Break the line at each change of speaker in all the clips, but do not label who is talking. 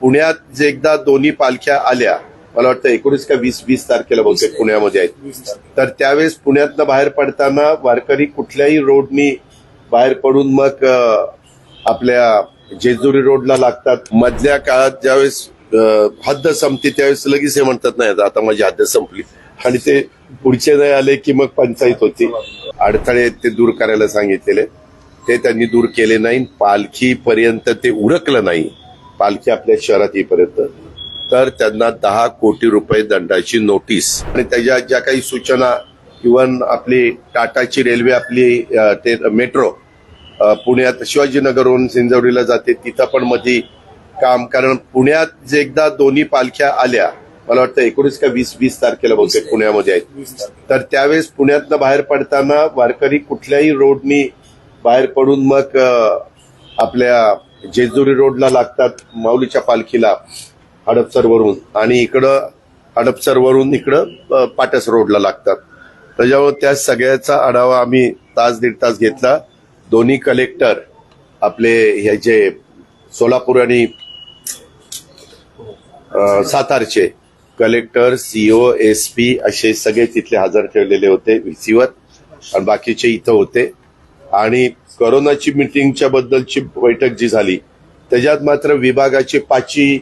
पुण्यात जे एकदा दोन्ही पालख्या आल्या मला वाटतं एकोणीस का वीस वीस तारखेला बहुतेक पुण्यामध्ये आहेत. तर त्यावेळेस पुण्यातनं बाहेर पडताना वारकरी कुठल्याही रोडनी बाहेर पडून मग आपल्या जेजुरी रोडला लागतात. मधल्या काळात ज्यावेळेस हद्द संपते त्यावेळेस लगेच हे म्हणतात नाही आता- आता माझी हद्द संपली. आणि ते पुढचे नाही आले की मग पंचायत होती. अडथळे ते दूर करायला सांगितलेले. ते त्यांनी दूर केले नाही. पालखी पर्यंत ते उरकलं नाही. पालखी आपल्या शहरात येईपर्यंत. तर त्यांना दहा कोटी रुपये दंडाची नोटीस. आणि त्याच्या ज्या काही सूचना इव्हन आपली टाटाची रेल्वे आपली ते मेट्रो पुण्यात शिवाजीनगरहून सिंजवडीला जाते तिथं पण मध्ये काम. कारण पुण्यात जे एकदा दोन्ही पालख्या आल्या मला वाटतं एकोणीस का वीस वीस तारखेला बहुतेक पुण्यामध्ये आहेत. तर त्यावेळेस पुण्यातनं बाहेर पडताना वारकरी कुठल्याही रोडनी बाहेर पडून मग आपल्या जेजुरी रोडला लागतात माऊलीच्या पालखीला हडपसरवरून आणि इकडं हडपसरवरून इकडं पाटस रोडला लागतात. त्याच्यामुळे त्या सगळ्याचा आढावा आम्ही तास दीड तास घेतला. दोन्ही कलेक्टर आपले ह्याचे सोलापूर आणि सातारचे कलेक्टर सीओ एस पी असे सगळे तिथले हजर ठेवलेले होते व्हीसीवर आणि बाकीचे इथं होते. आणि कोरोनाची मिटिंगच्या बद्दलची बैठक जी झाली त्याच्यात मात्र विभागाचे पाचवी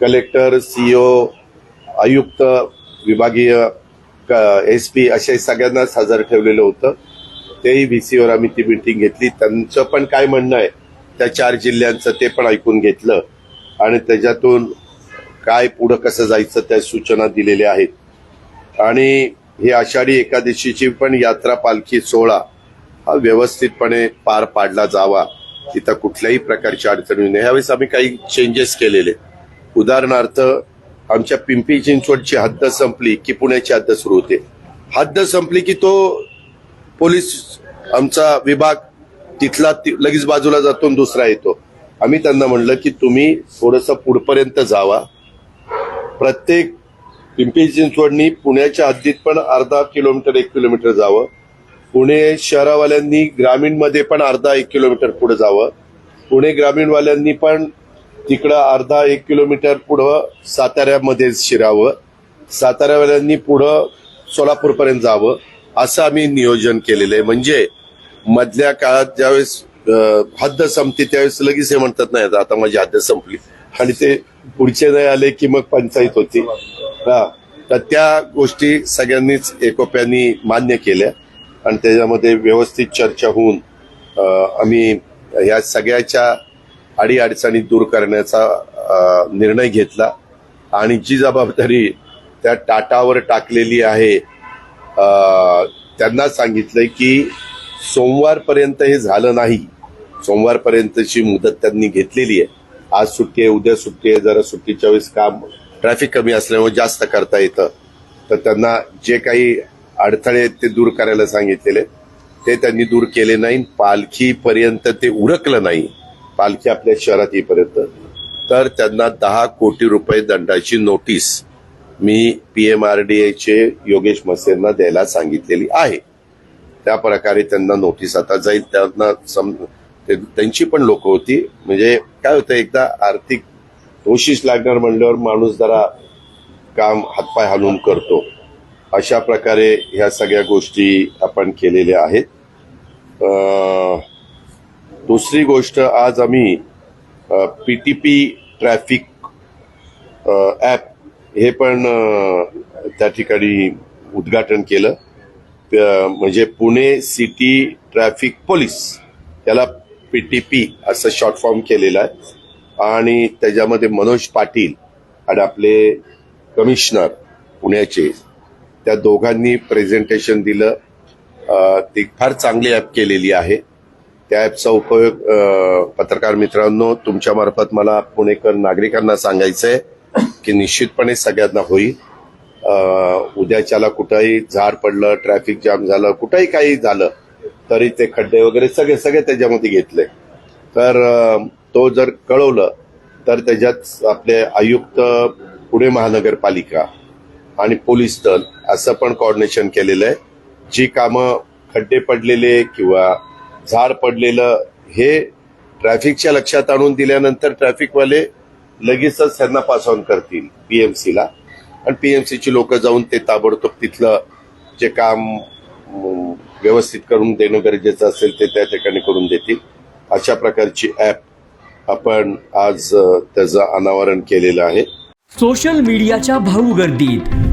कलेक्टर सीओ आयुक्त विभागीय एस पी असे सगळ्यांनाच हजर ठेवलेलं होतं. तेही व्ही सीवर आम्ही ती मिटिंग घेतली. त्यांचं पण काय म्हणणं आहे त्या चार जिल्ह्यांचं ते पण ऐकून घेतलं. आणि त्याच्यातून काय पुढं कसं जायचं त्या सूचना दिलेल्या आहेत. आणि ही आषाढी एकादशीची पण यात्रा पालखी सोहळा हा व्यवस्थितपणे पार पाडला जावा तिथं कुठल्याही प्रकारची अडचणी नाही. ह्यावेळेस आम्ही काही चेंजेस केलेले उदाहरणार्थ आमच्या पिंपरी चिंचवडची हद्द संपली की पुण्याची हद्द सुरू होते. हद्द संपली की तो पोलीस आमचा विभाग तिथला लगेच बाजूला जातो दुसरा येतो. आम्ही त्यांना म्हणलं की तुम्ही थोडस पुढपर्यंत जावा. प्रत्येक पिंपरी चिंचवडनी पुण्याच्या हद्दीत पण अर्धा किलोमीटर एक किलोमीटर जावं. पुणे शहरावाल्यांनी ग्रामीणमध्ये पण अर्धा एक किलोमीटर पुढे जावं. पुणे ग्रामीणवाल्यांनी पण तिकडं अर्धा एक किलोमीटर पुढं साताऱ्यामध्ये शिरावं. साताऱ्यावाल्यांनी पुढं सोलापूरपर्यंत जावं असं आम्ही नियोजन केलेलं आहे. म्हणजे मधल्या काळात ज्यावेळेस हद्द संपते त्यावेळेस लगेच हे म्हणतात नाही आता- माझी हद्द संपली. आणि ते पुढचे नाही आले की मग पंचायत होती. हा. तर त्या गोष्टी सगळ्यांनीच एकोप्यानी मान्य केल्या. आणि त्याच्यामध्ये व्यवस्थित चर्चा होऊन आम्ही या सगळ्याच्या अडीअडचणी दूर करण्याचा निर्णय घेतला. आणि जी जबाबदारी त्या टाटावर टाकलेली आहे त्यांना सांगितलंय की सोमवारपर्यंत हे झालं नाही. सोमवारपर्यंतची मुदत त्यांनी घेतलेली आहे. आज सुट्टी आहे उद्या सुट्टी आहे जरा सुट्टीच्या वेळेस काम ट्रॅफिक कमी असल्यामुळे जास्त करता येतं. तर त्यांना जे काही अडथळे आहेत ते दूर करायला सांगितलेले. ते त्यांनी दूर केले नाही. पालखीपर्यंत ते उरकलं नाही. पालखी आपल्या शहरात येईपर्यंत. तर त्यांना दहा कोटी रुपये दंडाची नोटीस मी P M R D एचे Yogesh मसेंना द्यायला सांगितलेली आहे. त्या प्रकारे त्यांना नोटीस आता जाईल. त्यांना सम ते- त्यांची पण लोक होती. म्हणजे काय होतं एकदा आर्थिक दोषीच लागणार म्हणल्यावर माणूस जरा काम हातपाय हलवून करतो. अशा प्रकारे ह्या सगळ्या गोष्टी आपण केलेल्या आहेत. दुसरी गोष्ट आज आम्ही पीटीपी ट्रॅफिक ॲप हे पण त्या ठिकाणी उद्घाटन केलं. म्हणजे पुणे सिटी ट्रॅफिक पोलीस याला पीटीपी असं शॉर्ट फॉर्म केलेलं आहे. आणि त्याच्यामध्ये मनोज पाटील आणि आपले कमिशनर पुण्याचे त्या दोघांनी प्रेझेंटेशन दिलं. ती फार चांगली ॲप केलेली आहे. त्या ॲपचा उपयोग पत्रकार मित्रांनो तुमच्या मार्फत मला पुणेकर नागरिकांना सांगायचं आहे की निश्चितपणे सगळ्यांना होईल. उद्याच्याला कुठंही झाड पडलं ट्रॅफिक जाम झालं कुठंही काही झालं तरी ते खड्डे वगैरे सगळे सगळे त्याच्यामध्ये घेतले. तर तो जर कळवलं तर त्याच्यात आपले आयुक्त पुणे महानगरपालिका आणि पोलीस दल असं पण कॉर्डिनेशन केलेलं आहे. जी कामं खड्डे पडलेले किंवा झाड पडलेलं हे ट्रॅफिकच्या लक्षात आणून दिल्यानंतर ट्रॅफिकवाले लगेचच त्यांना पास ऑन करतील पीएमसीला आणि पीएमसीची लोक जाऊन ते ताबडतोब तिथलं जे काम व्यवस्थित करून देणं गरजेचं असेल ते त्या ठिकाणी करून देतील. अशा प्रकारची ॲप आपण आज त्याचं अनावरण केलेलं आहे.
सोशल मीडियाच्या भाऊ गर्दीत.